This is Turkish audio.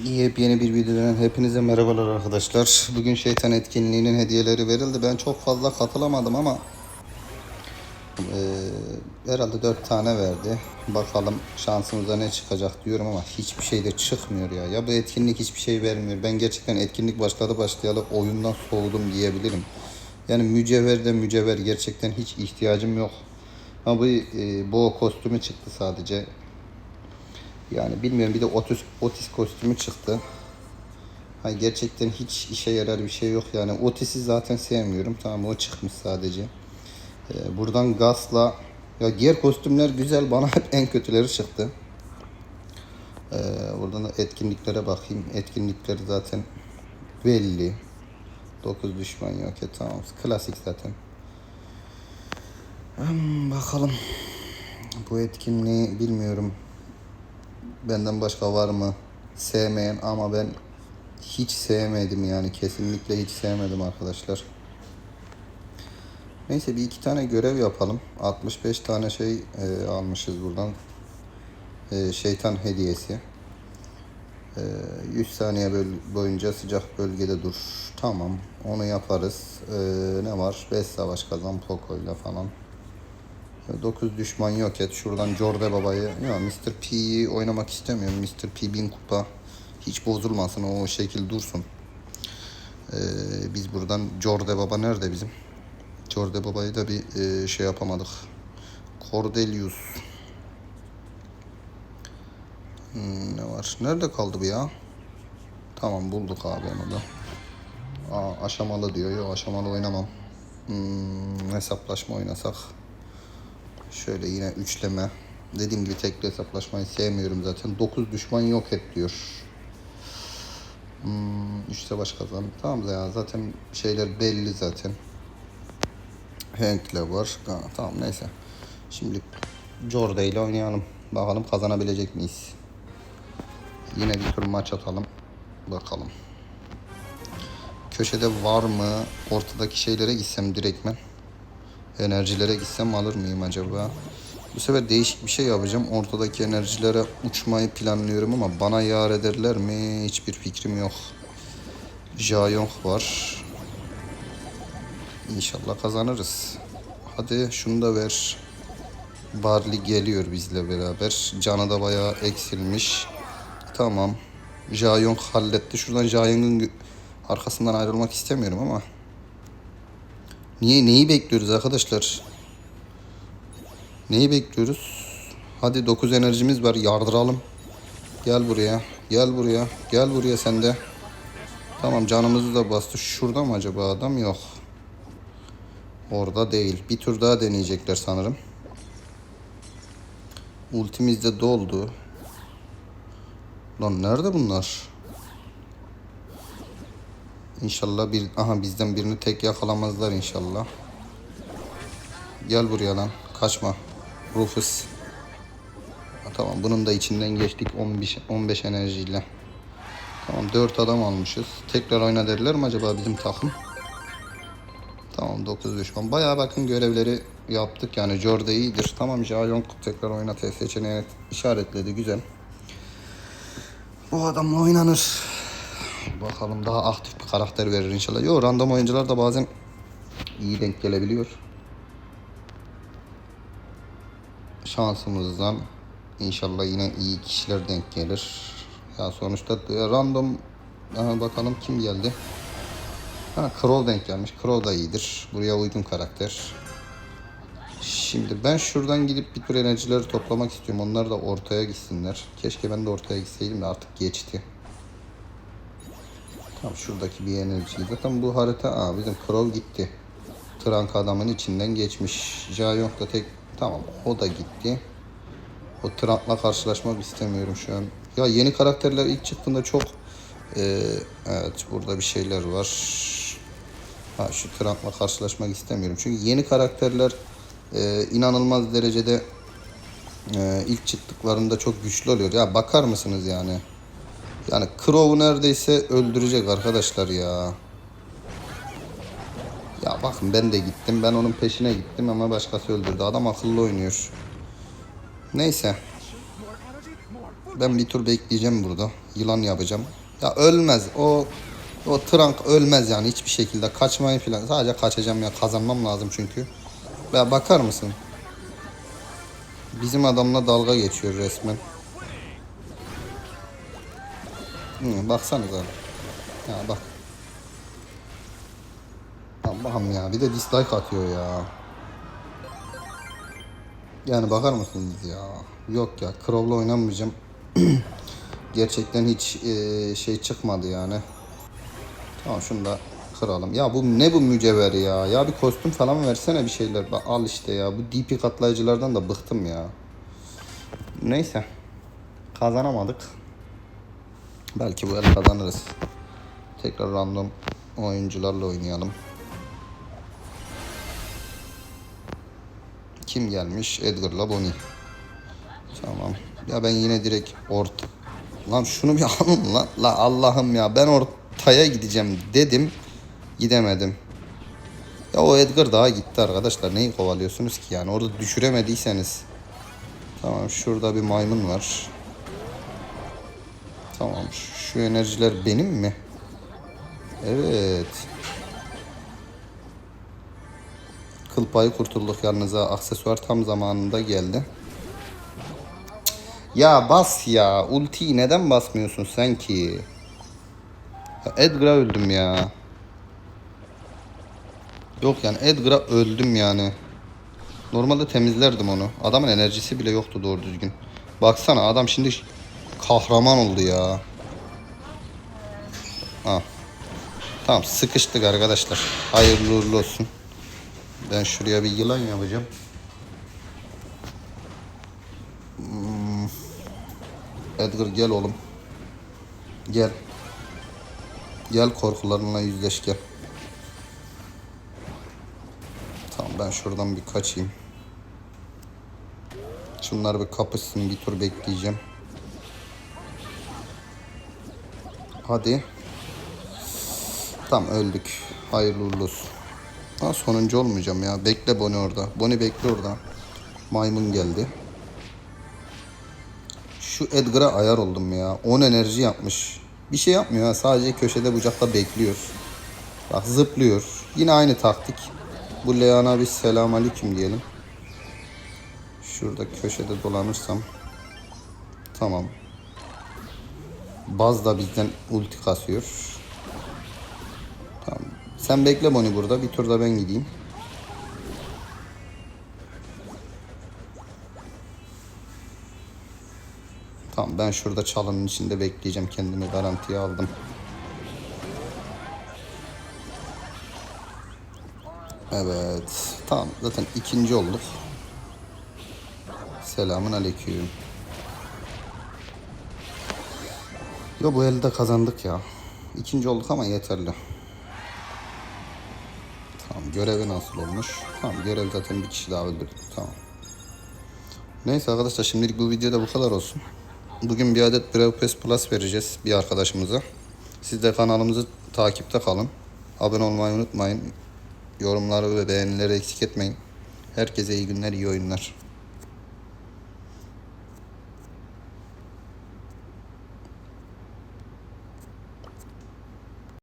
Yepyeni bir videodan hepinize merhabalar arkadaşlar. Bugün şeytan etkinliğinin hediyeleri verildi. Ben çok fazla katılamadım ama eee, herhalde 4 tane verdi. Bakalım şansımıza ne çıkacak diyorum ama hiçbir şey de çıkmıyor ya. Ya bu etkinlik hiçbir şey vermiyor. Ben gerçekten etkinlik başladı başlayalı oyundan soğudum diyebilirim. Yani mücevher de mücevher gerçekten hiç ihtiyacım yok. Ama bu e, boğa kostümü çıktı sadece. Yani bilmiyorum bir de otis, otis kostümü çıktı. Ha, gerçekten hiç işe yarar bir şey yok yani. Otis'i zaten sevmiyorum. Tamam o çıkmış sadece. Ee, buradan Gas'la ya diğer kostümler güzel bana hep en kötüleri çıktı. Ee, buradan da etkinliklere bakayım. Etkinlikleri zaten belli. 9 düşman yok ya tamam. Klasik zaten. Hmm, bakalım. Bu etkinliği bilmiyorum benden başka var mı sevmeyen ama ben hiç sevmedim yani kesinlikle hiç sevmedim arkadaşlar. Neyse bir iki tane görev yapalım. 65 tane şey e, almışız buradan. E, şeytan hediyesi. E, 100 saniye böl- boyunca sıcak bölgede dur. Tamam onu yaparız. E, ne var? 5 savaş kazan Poco'yla falan. 9 düşman yok et. Şuradan Jorde Baba'yı. Ya Mr. P'yi oynamak istemiyorum. Mr. P 1000 kupa. Hiç bozulmasın. O şekil dursun. Ee, biz buradan Jorde Baba nerede bizim? Jorde Baba'yı da bir e, şey yapamadık. Cordelius. Hmm, ne var? Nerede kaldı bu ya? Tamam bulduk abi onu da. Aa, aşamalı diyor. Yok aşamalı oynamam. Hmm, hesaplaşma oynasak. Şöyle yine üçleme. Dediğim gibi tekli hesaplaşmayı sevmiyorum zaten. 9 düşman yok et diyor. Hmm, 3 savaş kazan. Tamam da ya zaten şeyler belli zaten. Hank'le var. Ha, tamam neyse. Şimdi Jorde ile oynayalım. Bakalım kazanabilecek miyiz? Yine bir tur maç atalım. Bakalım. Köşede var mı? Ortadaki şeylere gitsem direktmen. Enerjilere gitsem alır mıyım acaba? Bu sefer değişik bir şey yapacağım. Ortadaki enerjilere uçmayı planlıyorum ama bana yar ederler mi? Hiçbir fikrim yok. Jayong var. İnşallah kazanırız. Hadi şunu da ver. Barley geliyor bizle beraber. Canı da bayağı eksilmiş. Tamam. Jayong halletti. Şuradan Jayong'un arkasından ayrılmak istemiyorum ama Niye neyi bekliyoruz arkadaşlar? Neyi bekliyoruz? Hadi 9 enerjimiz var yardıralım. Gel buraya. Gel buraya. Gel buraya sen de. Tamam canımızı da bastı. Şurada mı acaba adam? Yok. Orada değil. Bir tur daha deneyecekler sanırım. Ultimiz de doldu. Lan nerede bunlar? İnşallah bir aha bizden birini tek yakalamazlar inşallah. Gel buraya lan. Kaçma. Rufus. Ha, tamam bunun da içinden geçtik 15 15 enerjiyle. Tamam 4 adam almışız. Tekrar oyna derler mi acaba bizim takım? Tamam 9 düşman. Bayağı bakın görevleri yaptık yani Jorde iyidir. Tamam Jalong tekrar oyna T seçeneğini işaretledi güzel. Bu adamla oynanır. Bakalım daha aktif bir karakter verir inşallah. Yo random oyuncular da bazen iyi denk gelebiliyor. Şansımızdan inşallah yine iyi kişiler denk gelir. Ya sonuçta e, random Aha, bakalım kim geldi. Ha Crow denk gelmiş. Crow da iyidir. Buraya uygun karakter. Şimdi ben şuradan gidip bir tür enerjileri toplamak istiyorum. Onlar da ortaya gitsinler. Keşke ben de ortaya gitseydim de artık geçti. Tamam şuradaki bir enerjiyi. Zaten bu harita aa, bizim Crow gitti. Trunk adamın içinden geçmiş. Jayong da tek tamam o da gitti. O Trunk'la karşılaşmak istemiyorum şu an. Ya yeni karakterler ilk çıktığında çok ee, evet burada bir şeyler var. Ha şu Trunk'la karşılaşmak istemiyorum. Çünkü yeni karakterler e, inanılmaz derecede e, ilk çıktıklarında çok güçlü oluyor. Ya bakar mısınız yani? Yani Crow'u neredeyse öldürecek arkadaşlar ya. Ya bakın ben de gittim. Ben onun peşine gittim ama başkası öldürdü. Adam akıllı oynuyor. Neyse. Ben bir tur bekleyeceğim burada. Yılan yapacağım. Ya ölmez. O o trank ölmez yani hiçbir şekilde. Kaçmayı falan. Sadece kaçacağım ya. Kazanmam lazım çünkü. Ya bakar mısın? Bizim adamla dalga geçiyor resmen. Hı, baksanıza. Ya bak. Allah'ım ya bir de dislike atıyor ya. Yani bakar mısınız ya? Yok ya Crow'la oynamayacağım. Gerçekten hiç e, şey çıkmadı yani. Tamam şunu da kıralım. Ya bu ne bu mücevher ya? Ya bir kostüm falan versene bir şeyler. Bak al işte ya. Bu DP katlayıcılardan da bıktım ya. Neyse. Kazanamadık. Belki bu el kazanırız. Tekrar random oyuncularla oynayalım. Kim gelmiş? Edgar'la Bonnie. Tamam. Ya ben yine direkt ort... Lan şunu bir alın lan. La Allah'ım ya ben ortaya gideceğim dedim. Gidemedim. Ya o Edgar daha gitti arkadaşlar. Neyi kovalıyorsunuz ki yani? Orada düşüremediyseniz. Tamam şurada bir maymun var. Tamam şu enerjiler benim mi? Evet. Kıl payı kurtulduk yalnız ha. Aksesuar tam zamanında geldi. Ya bas ya. Ultiyi neden basmıyorsun sen ki? Edgar'a öldüm ya. Yok yani Edgar'a öldüm yani. Normalde temizlerdim onu. Adamın enerjisi bile yoktu doğru düzgün. Baksana adam şimdi kahraman oldu ya. Ha. Tamam sıkıştık arkadaşlar. Hayırlı uğurlu olsun. Ben şuraya bir yılan yapacağım. Hmm. Edgar gel oğlum. Gel. Gel korkularınla yüzleş gel. Tamam ben şuradan bir kaçayım. Şunlar bir kapışsın bir tur bekleyeceğim. Hadi. Tamam öldük. Hayırlı uğurlu olsun. Ha sonuncu olmayacağım ya. Bekle Bonnie orada. Bonnie bekle orada. Maymun geldi. Şu Edgar'a ayar oldum ya. 10 enerji yapmış. Bir şey yapmıyor ha. Sadece köşede bucakta bekliyor. Bak zıplıyor. Yine aynı taktik. Bu Leon'a bir selam aleyküm diyelim. Şurada köşede dolanırsam. Tamam. Baz da bizden ulti kasıyor. Tamam. Sen bekle Bonnie burada. Bir turda ben gideyim. Tamam ben şurada çalının içinde bekleyeceğim. Kendimi garantiye aldım. Evet. Tamam zaten ikinci olduk. Selamun aleyküm. Yo bu elde kazandık ya. İkinci olduk ama yeterli. Tamam görevi nasıl olmuş? Tamam görev zaten bir kişi daha öldürdü. Tamam. Neyse arkadaşlar şimdilik bu videoda bu kadar olsun. Bugün bir adet Brave Plus vereceğiz bir arkadaşımıza. Siz de kanalımızı takipte kalın. Abone olmayı unutmayın. Yorumları ve beğenileri eksik etmeyin. Herkese iyi günler, iyi oyunlar.